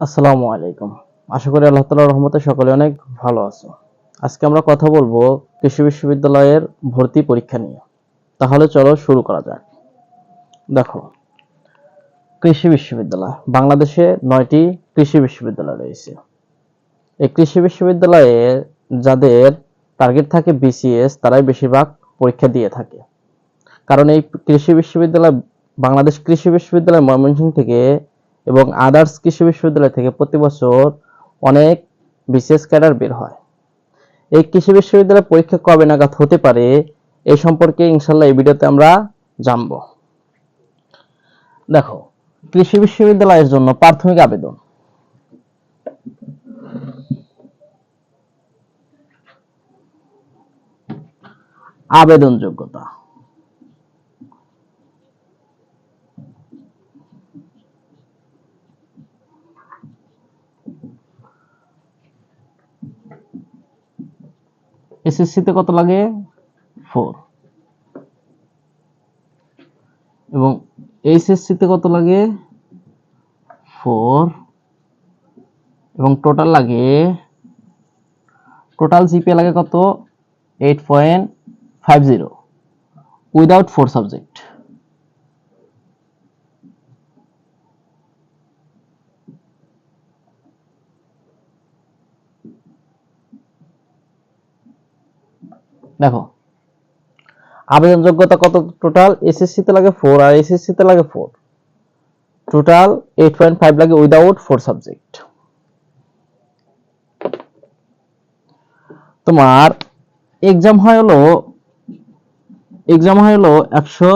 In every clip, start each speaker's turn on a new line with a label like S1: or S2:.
S1: আসসালামু আলাইকুম। আশা করি আল্লাহ তালার রহমতে সকলে অনেক ভালো আছো। আজকে আমরা কথা বলব কৃষি বিশ্ববিদ্যালয়ের ভর্তি পরীক্ষা নিয়ে। তাহলে চলো শুরু করা যাক। দেখো, কৃষি বিশ্ববিদ্যালয়। বাংলাদেশে নয়টি কৃষি বিশ্ববিদ্যালয় রয়েছে। এই কৃষি বিশ্ববিদ্যালয়ে যাদের টার্গেট থাকে বিসিএস তারাই বেশিরভাগ পরীক্ষা দিয়ে থাকে। কারণ এই কৃষি বিশ্ববিদ্যালয়, বাংলাদেশ কৃষি বিশ্ববিদ্যালয় ময়মনসিংহ থেকে এবং আদার্স কৃষি বিশ্ববিদ্যালয় থেকে প্রতি বছর অনেক বিশেষ ক্যাডার বের হয়। এই কৃষি বিশ্ববিদ্যালয় পরীক্ষা কবে নাগাদ হতে পারে এই সম্পর্কে ইনশাল্লাহ এই ভিডিওতে আমরা জানব। দেখো, কৃষি বিশ্ববিদ্যালয়ের জন্য প্রাথমিক আবেদন। আবেদন যোগ্যতা এসএসসি তে কত লাগে? ফোর এবং এইচএসসি তে কত লাগে? ফোর এবং টোটাল লাগে টোটাল জিপিএ লাগে কত? Eight point five zero without four subject দেখো আবেদন যোগ্যতা কত টোটাল এসএসসি তে লাগে ফোর আর এসএসসি তে লাগে four total eight point five লাগে উইদাউট ফোর সাবজেক্ট তোমার এক্সাম হয় হলো এক্সাম হয় হলো একশো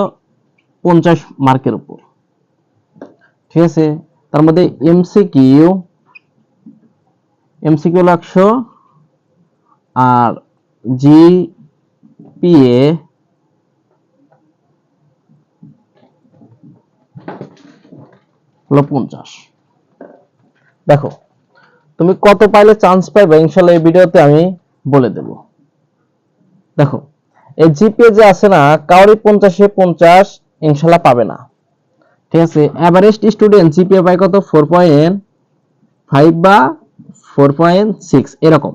S1: পঞ্চাশ মার্কের উপর। ঠিক আছে? তার মধ্যে এমসিকিউ এমসিকিউ হলো একশো আর জি পিএ পঞ্চাশ। দেখো, তুমি কত পাইলে চান্স পাইবে, ইনশাল্লাহ এই ভিডিওতে আমি বলে দেব। দেখো, এই জিপিএ যে আছে না কাউরি পঞ্চাশে পঞ্চাশ ইনশাল্লাহ পাবে না। ঠিক আছে অ্যাভারেজ স্টুডেন্ট জিপিএ পায় কত? ফোর পয়েন্ট ফাইভ বা ফোর পয়েন্ট সিক্স এরকম।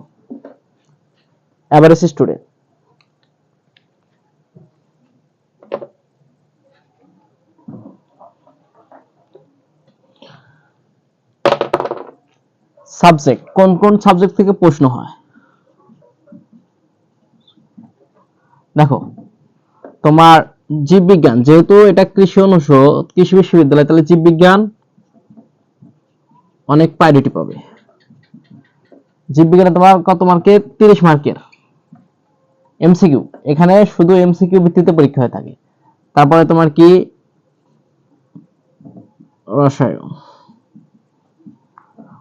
S1: অ্যাভারেজ স্টুডেন্ট সাবজেক্ট কোন কোন সাবজেক্ট থেকে প্রশ্ন হয়? দেখো, তোমার জীববিজ্ঞান, যেহেতু এটা কৃষি অনুষদ কৃষি বিশ্ববিদ্যালয়, তাহলে জীববিজ্ঞান অনেক প্রায়োরিটি পাবে। জীববিজ্ঞানে তোমার কত মার্কের তিরিশ মার্কের এমসিকিউ এখানে শুধু এমসিকিউ ভিত্তিতে পরীক্ষা হয়ে থাকে। তারপরে তোমার কি? রসায়ন।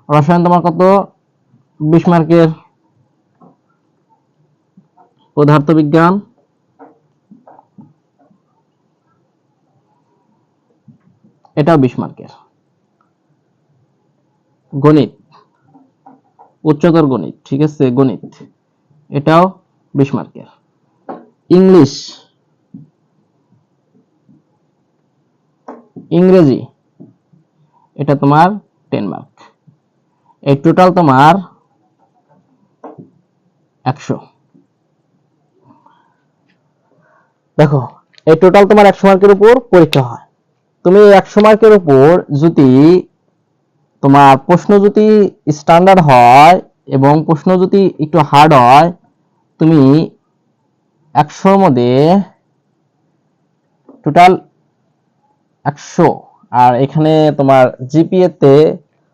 S1: রসায়ন তোমার কত? বিশ মার্কের পদার্থ বিজ্ঞান। এটাও বিশ মার্কের। গণিত। উচ্চতর গণিত, ঠিক আছে? গণিত। এটাও বিশ মার্কের। ইংলিশ। ইংরেজি। এটা তোমার টেন মার্ক। এই টোটাল তোমার একশো। দেখো, এই টোটাল তোমার একশো মার্কের উপর পরীক্ষা হয়। তুমি একশো মার্কের উপর যদি তোমার প্রশ্ন যদি স্ট্যান্ডার্ড হয় এবং প্রশ্ন যদি একটু হার্ড হয়, তুমি একশোর মধ্যে টোটাল একশো। আর এখানে তোমার জিপিএ তে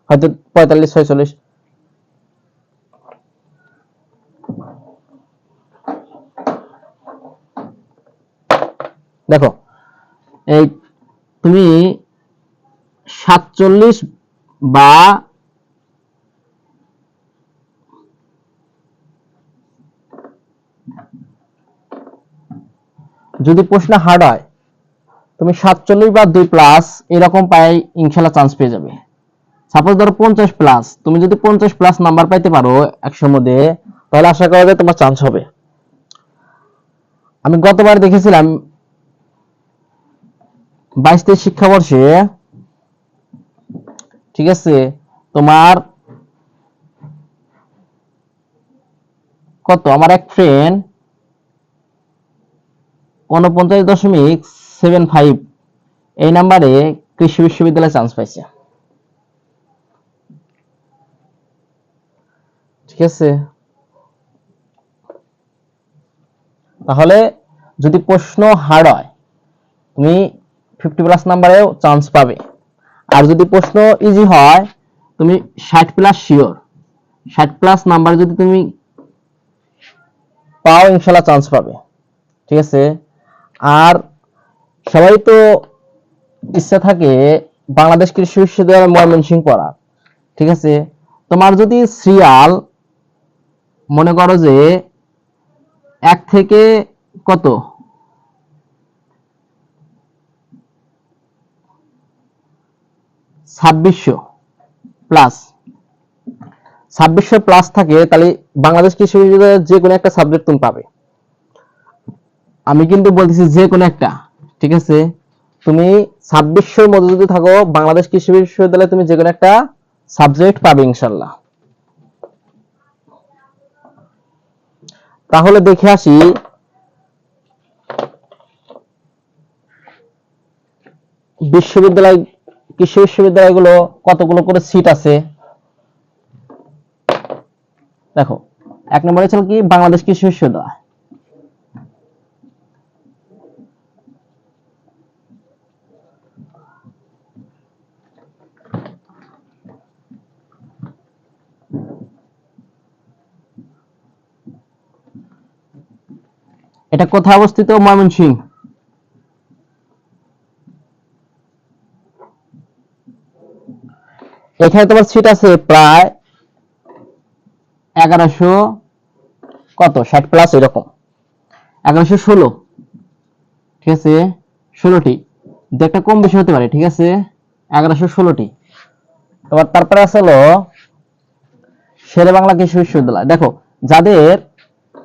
S1: হয়তো পঁয়তাল্লিশ, ছয়চল্লিশ। দেখো, এই তুমি সাতচল্লিশ বা যদি প্রশ্ন হার্ড হয়, তুমি সাতচল্লিশ বা দুই প্লাস এরকম পাই ইনশাল্লাহ চান্স পেয়ে যাবে। সাপোজ ধরো পঞ্চাশ প্লাস তুমি যদি পঞ্চাশ প্লাস নাম্বার পাইতে পারো একশোর মধ্যে, তাহলে আশা করা যায় তোমার চান্স হবে। আমি গতবার দেখেছিলাম, বাইশ তেইশ শিক্ষাবর্ষে, ঠিক আছে, তোমার কত? আমার এক ফ্রেন্ড উনপঞ্চাশ দশমিক সেভেন ফাইভ এই নাম্বারে কৃষি বিশ্ববিদ্যালয়ে চান্স পাইছে। ঠিক আছে? তাহলে যদি প্রশ্ন হার্ড হয়, তুমি ফিফটি প্লাস নাম্বারেও চান্স পাবে। আর যদি প্রশ্ন ইজি হয়, তুমি ষাট প্লাস শিওর ষাট প্লাস নাম্বার যদি তুমি পাও, ইনশাল্লাহ চান্স পাবে। ঠিক আছে? আর সবাই তো ইচ্ছা থাকে বাংলাদেশ কৃষি বিশ্ববিদ্যালয় ময়মনসিংহ পড়ার। ঠিক আছে? তোমার যদি সিরিয়াল মনে করো যে এক থেকে কত? ছাব্বিশশো প্লাস ছাব্বিশশো প্লাস থাকে, তাহলে বাংলাদেশ কৃষি বিশ্ববিদ্যালয়ের যে কোনো একটা সাবজেক্ট তুমি পাবে। আমি কিন্তু বলতেছি যে কোনো একটা, ঠিক আছে? তুমি ছাব্বিশশোর মধ্যে যদি থাকো, বাংলাদেশ কৃষি বিশ্ববিদ্যালয়ে তুমি যে কোনো একটা সাবজেক্ট পাবে ইনশাল্লাহ। তাহলে দেখে আসি। বিশ্ববিদ্যালয় কৃষি বিশ্ববিদ্যালয়গুলো কতগুলো করে সিট আছে? দেখো, এক নম্বরে ছিল কি? বাংলাদেশ কৃষি বিশ্ববিদ্যালয়। এটা কোথায় অবস্থিত? ময়মনসিংহ এখানে তোমার সিট আছে প্রায় এগারোশো কত? ষাট প্লাস এরকম এগারোশো ষোলো। ঠিক আছে? ষোলোটি। দু একটা কম বেশি হতে পারে, ঠিক আছে? এগারোশো ষোলোটি। তোমার তারপরে আছে হলো শেরে বাংলা কৃষি বিশ্ববিদ্যালয়। দেখো, যাদের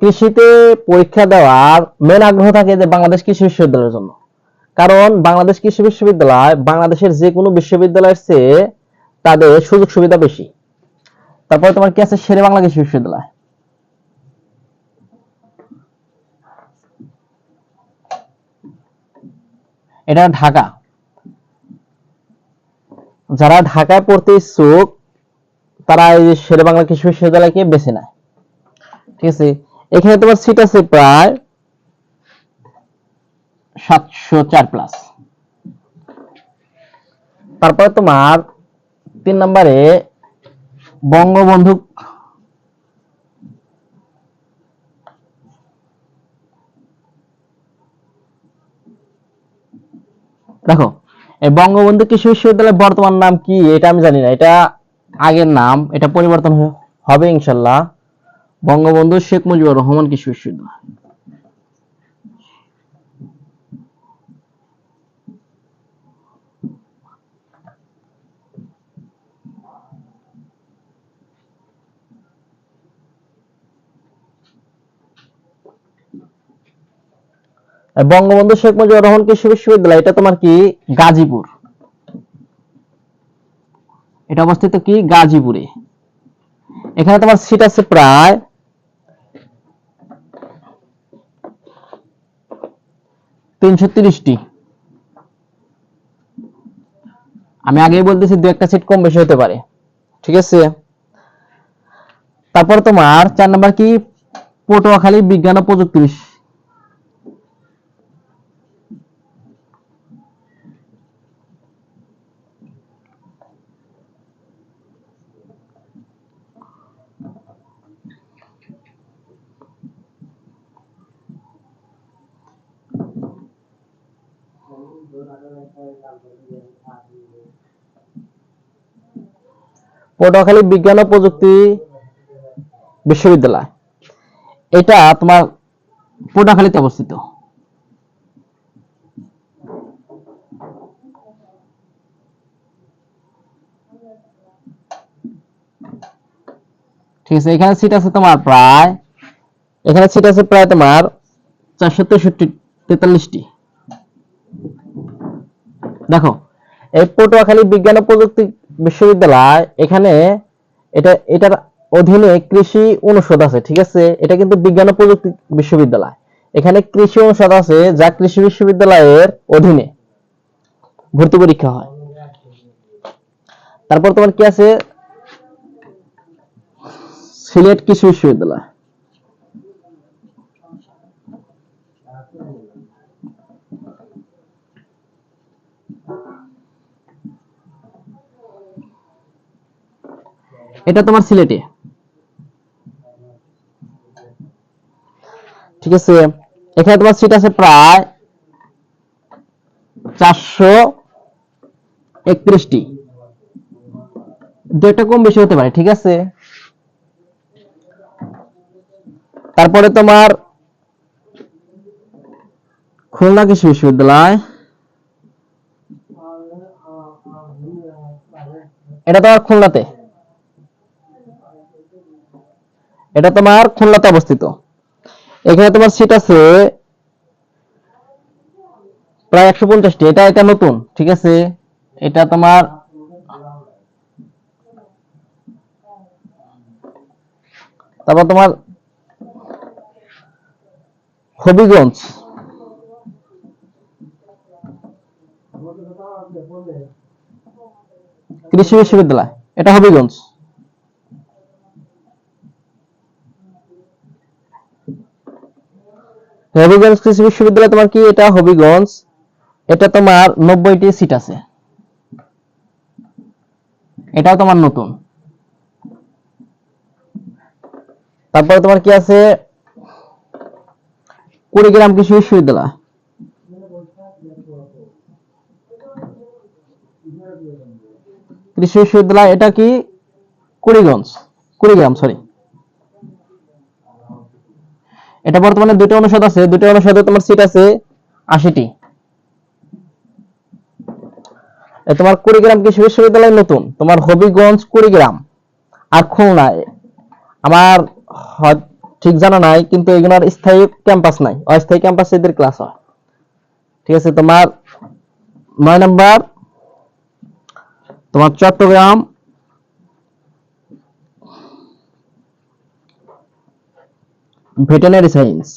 S1: কৃষিতে পরীক্ষা দেওয়ার মেন আগ্রহ থাকে যে বাংলাদেশ কৃষি বিশ্ববিদ্যালয়ের জন্য। কারণ বাংলাদেশ কৃষি বিশ্ববিদ্যালয় বাংলাদেশের যে কোনো বিশ্ববিদ্যালয়ের চেয়ে তাদের সুযোগ সুবিধা বেশি। তারপরে তোমার কি আছে? শেরে বাংলা কৃষি বিশ্ববিদ্যালয়। এটা ঢাকা। যারা ঢাকায় পড়তে ইচ্ছুক, তারা এই শেরে বাংলা কৃষি বিশ্ববিদ্যালয়কে বেছে নেয়। ঠিক আছে? এখানে তোমার সিট আছে প্রায় সাতশো চার প্লাস তারপরে তোমার তিন নম্বরে বঙ্গবন্ধু দেখো, এই বঙ্গবন্ধু কৃষি বিশ্ববিদ্যালয়ের বর্তমান নাম কি? এটা আমি জানি না। এটা আগের নাম, এটা পরিবর্তন হবে ইনশাল্লাহ। বঙ্গবন্ধু শেখ মুজিবুর রহমান কৃষি বিশ্ববিদ্যালয়। বঙ্গবন্ধু শেখ মুজিবুর রহমান কৃষি বিশ্ববিদ্যালয়, এটা তোমার কি? গাজীপুর। এটা অবস্থিত কি? গাজীপুরে। এখানে তোমার সিট আছে প্রায় তিনশো তিরিশটি। আমি আগেই বলতেছি, দু একটা সিট কম বেশি হতে পারে। ঠিক আছে? তারপর তোমার চার নাম্বার কি? পটুয়াখালী বিজ্ঞান ও প্রযুক্তি বিশ- পটুয়াখালী বিজ্ঞান ও প্রযুক্তি বিশ্ববিদ্যালয়। এটা তোমার পটুয়াখালীতে অবস্থিত। ঠিক আছে, এখানে সিট আছে তোমার প্রায়, এখানে সিট আছে প্রায় তোমার চারশো তেষট্টি, তেতাল্লিশটি। দেখো, এই পটুয়াখালী বিজ্ঞান ও প্রযুক্তি বিশ্ববিদ্যালয়, এখানে এটা, এটার অধীনে কৃষি অনুষদ আছে, ঠিক আছে? এটা কিন্তু বিজ্ঞান ও প্রযুক্তি বিশ্ববিদ্যালয়। এখানে কৃষি অনুষদ আছে, যা কৃষি বিশ্ববিদ্যালয়ের অধীনে ভর্তি পরীক্ষা হয়। তারপর তোমার কি আছে? সিলেট কৃষি বিশ্ববিদ্যালয়। এটা তোমার সিলেটে। ঠিক আছে? এখানে তোমার সিট আছে প্রায় চারশো একত্রিশটি। দু একটা কম বেশি হতে পারে, ঠিক আছে? তারপরে তোমার খুলনা কৃষি বিশ্ববিদ্যালয়। এটা তোমার খুলনাতে। এটা তোমার খুলনাতে অবস্থিত। এখানে তোমার সিট আছে প্রায় একশো পঞ্চাশটি। এটা এটা নতুন, ঠিক আছে? এটা তোমার তারপর তোমার হবিগঞ্জ। কৃষি বিশ্ববিদ্যালয়, এটা হবিগঞ্জ। হবিগঞ্জ কৃষি বিশ্ববিদ্যালয় তোমার কি এটা? হবিগঞ্জ এটা তোমার নব্বইটি সিট আছে। এটাও তোমার নতুন। তারপরে তোমার কি আছে? কুড়িগ্রাম কৃষি বিশ্ববিদ্যালয়। কৃষি বিশ্ববিদ্যালয়, এটা কি? কুড়িগঞ্জ। কুড়িগ্রাম সরি এটা বর্তমানে দুটো অনুষদ আছে দুটো অনুষদে তোমার সিট আছে আশিটি। তোমার কুড়িগ্রাম কৃষি বিশ্ববিদ্যালয় নতুন, তোমার হবিগঞ্জ, কুড়িগ্রাম আর খুলনা আমার ঠিক জানা নাই, কিন্তু এগুলোর স্থায়ী ক্যাম্পাস নাই, অস্থায়ী ক্যাম্পাস এদের ক্লাস হয়। ঠিক আছে, তোমার নয় নাম্বার, তোমার Chittagong veterinary science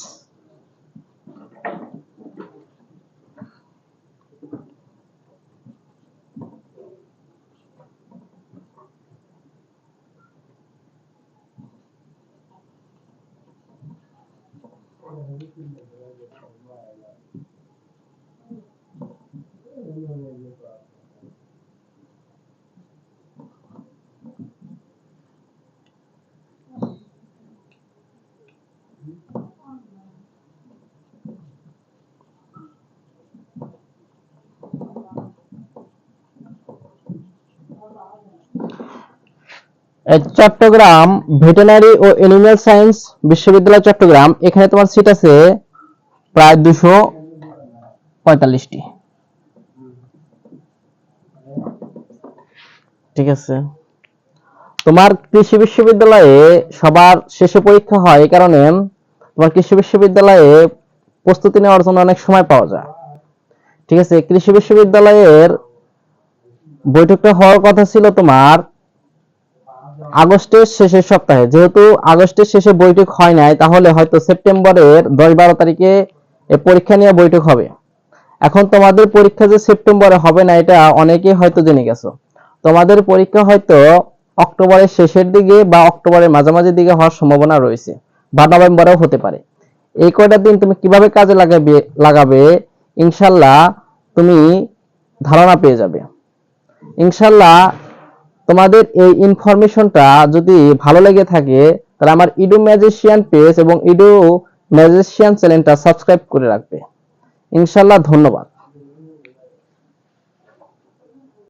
S1: Chittagong veterinary ও এনিম্যাল সায়েন্স বিশ্ববিদ্যালয় চট্টগ্রাম, এখানে তোমার সিট আছে প্রায় দুশো পঁয়তাল্লিশটি। ঠিক আছে। তোমার কৃষি বিশ্ববিদ্যালয়ে সবার শেষে পরীক্ষা হয় এই কারণে তোমার কৃষি বিশ্ববিদ্যালয়ে প্রস্তুতি নেওয়ার জন্য অনেক সময় পাওয়া যায়। ঠিক আছে, কৃষি বিশ্ববিদ্যালয়ের বৈঠকটা হওয়ার কথা ছিল তোমার আগস্টের শেষের সপ্তাহে। যেহেতু আগস্টের শেষে বৈঠক হয় নাই, তাহলে হয়তো সেপ্টেম্বরের দশ বারো তারিখে পরীক্ষা নিয়ে বৈঠক হবে। এখন তোমাদের পরীক্ষা যে সেপ্টেম্বরে হবে না, এটা অনেকেই হয়তো জেনে গেছো। তোমাদের পরীক্ষা হয়তো অক্টোবরের শেষের দিকে বা অক্টোবরের মাঝামাঝি দিকে হওয়ার সম্ভাবনা রয়েছে বা নভেম্বরেও হতে পারে। এই কয়টা দিন তুমি কীভাবে কাজে লাগাবে লাগাবে, ইনশাল্লাহ তুমি ধারণা পেয়ে যাবে। ইনশাল্লাহ তোমাদের এই ইনফরমেশনটা যদি ভালো লেগে থাকে, তাহলে আমার ইডো ম্যাজিশিয়ান পেজ এবং ইডো ম্যাজিশিয়ান চ্যানেলটা সাবস্ক্রাইব করে রাখবে। ইনশাল্লাহ ধন্যবাদ।